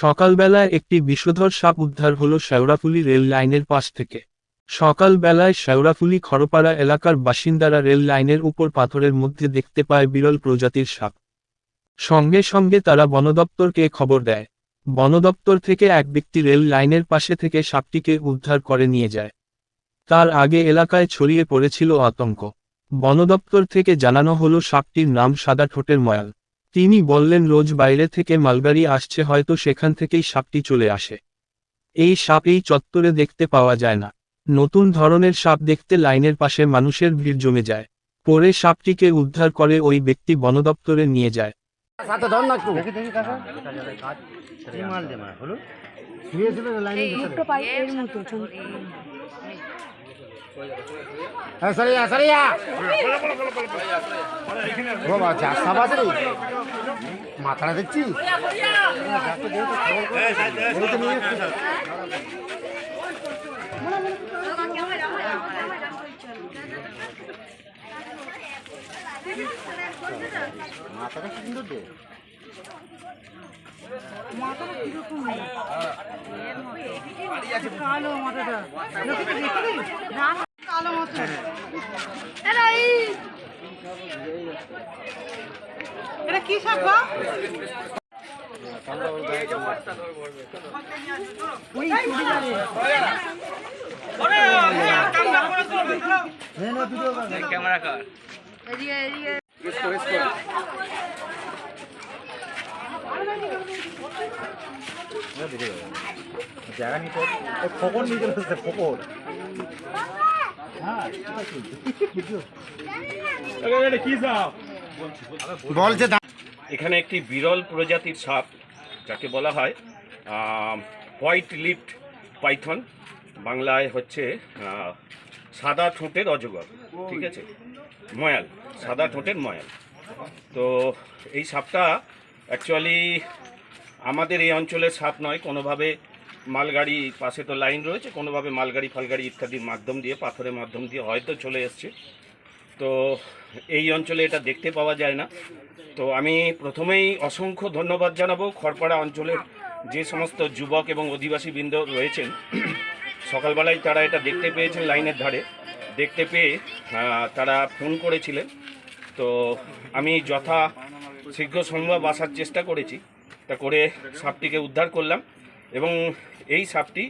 সকালবেলায় একটি বিষধর সাপ উদ্ধার হলো শেওড়াফুলি রেল লাইনের পাশ থেকে। সকালবেলায় শেওড়াফুলি খড়পাড়া এলাকার বাসিন্দারা রেল লাইনের উপর পাথরের মধ্যে দেখতে পায় বিরল প্রজাতির সাপ। সঙ্গে সঙ্গে তারা বনদপ্তরকে খবর দেয়। বনদপ্তর থেকে এক ব্যক্তি রেল লাইনের পাশে থেকে সাপটিকে উদ্ধার করে নিয়ে যায়। তার আগে এলাকায় ছড়িয়ে পড়েছিল আতঙ্ক। বনদপ্তর থেকে জানানো হলো সাপটির নাম সাদা ঠোঁটের ময়াল। তিনি বললেন রোজ বাইরে থেকে মালগাড়ি আসছে হয়তো সেখান থেকেই সাপটি চলে আসে। এই সাপ এই চত্বরে দেখতে পাওয়া যায় না। নতুন ধরনের সাপ দেখতে লাইনের পাশে মানুষের ভিড় জমে যায়। পরে সাপটিকে উদ্ধার করে ওই ব্যক্তি বনদপ্তরে নিয়ে যায়। সাথে ধর না একটু। হ্যাঁ সরিয়া সরিয়া। ও রে মাথাটা দেখছি মাথাটা কি সুন্দর দে এটা কি সাপ গো? ওই চুরি যাবে। এদিকে, এদিকে। জায়গা নিতে এখানে একটি বিরল প্রজাতির সাপ, যাকে বলা হয় হোয়াইট লিফট পাইথন বাংলায় হচ্ছে সাদা ঠোঁটের অজগর, ঠিক আছে? ময়াল, সাদা ঠোঁটের ময়াল। তো এই সাপটা অ্যাকচুয়ালি আমাদের এই অঞ্চলের সাপ নয়, কোনোভাবে মালগাড়ি পাশে তো লাইন রয়েছে, কোনোভাবে মালগাড়ি, ফালগাড়ি ইত্যাদির মাধ্যম দিয়ে, পাথরের মাধ্যম দিয়ে হয়তো চলে এসছে। তো এই অঞ্চলে এটা দেখতে পাওয়া যায় না। তো আমি প্রথমেই অসংখ্য ধন্যবাদ জানাব খড়পাড়া অঞ্চলের যে সমস্ত যুবক এবং অধিবাসী বৃন্দ রয়েছেন। সকালবেলায় তারা এটা দেখতে পেয়েছেন লাইনের ধারে। দেখতে পেয়ে তারা ফোন করেছিলেন। তো আমি যথা শীঘ্র সম্ভব আসার চেষ্টা করেছি। তা করে সাপটিকে উদ্ধার করলাম এবং এই সাপটি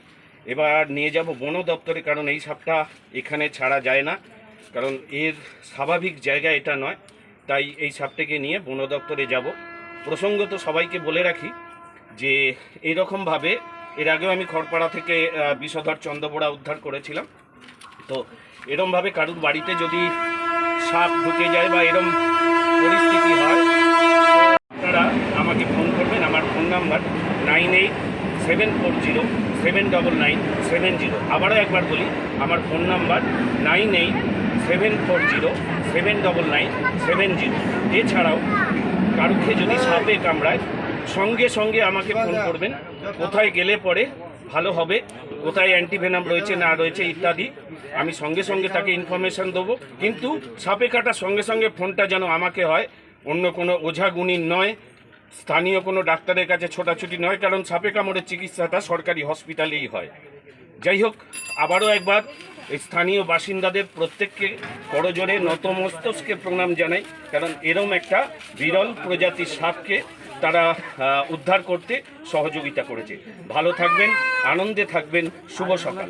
এবার নিয়ে যাব বন দপ্তরে, কারণ এই সাপটা এখানে ছাড়া যায় না। কারণ এর স্বাভাবিক জায়গা এটা নয়, তাই এই সাপটিকে নিয়ে বন দপ্তরে যাব। প্রসঙ্গত সবাইকে বলে রাখি যে এইরকমভাবে এর আগেও আমি খড়পাড়া থেকে বিষধর চন্দ্রপোড়া উদ্ধার করেছিলাম। তো এরমভাবে কারুর বাড়িতে যদি সাপ ঢুকে যায় বা এরম পরিস্থিতি হয় আপনারা আমাকে ফোন করবেন। আমার phone number nine eight seven four zero seven double nine seven zero. আবারও একবার বলি আমার phone number nine eight seven four zero seven double nine seven zero. এছাড়াও কারুকে যদি সাপে কামড়ায় সঙ্গে সঙ্গে আমাকে ফোন করবেন। কোথায় গেলে পরে ভালো হবে কোথায় অ্যান্টিভেনাম রয়েছে না রয়েছে ইত্যাদি আমি সঙ্গে সঙ্গে তাকে ইনফরমেশন দেবো। কিন্তু সাপে কাটার সঙ্গে সঙ্গে ফোনটা যেন আমাকে হয় অন্য কোনো ওঝাগুণীর নয় স্থানীয় কোনো ডাক্তারের কাছে ছোটাছুটি নয়, কারণ সাপে কামড়ের চিকিৎসাটা সরকারি হসপিটালেই হয়। যাই হোক, আবারও একবার স্থানীয় বাসিন্দাদের প্রত্যেককে করজোরে নতমস্তকে প্রণাম জানাই, কারণ এরম একটা বিরল প্রজাতির সাপকে তারা উদ্ধার করতে সহযোগিতা করেছে। ভালো থাকবেন, আনন্দে থাকবেন, শুভ সকাল।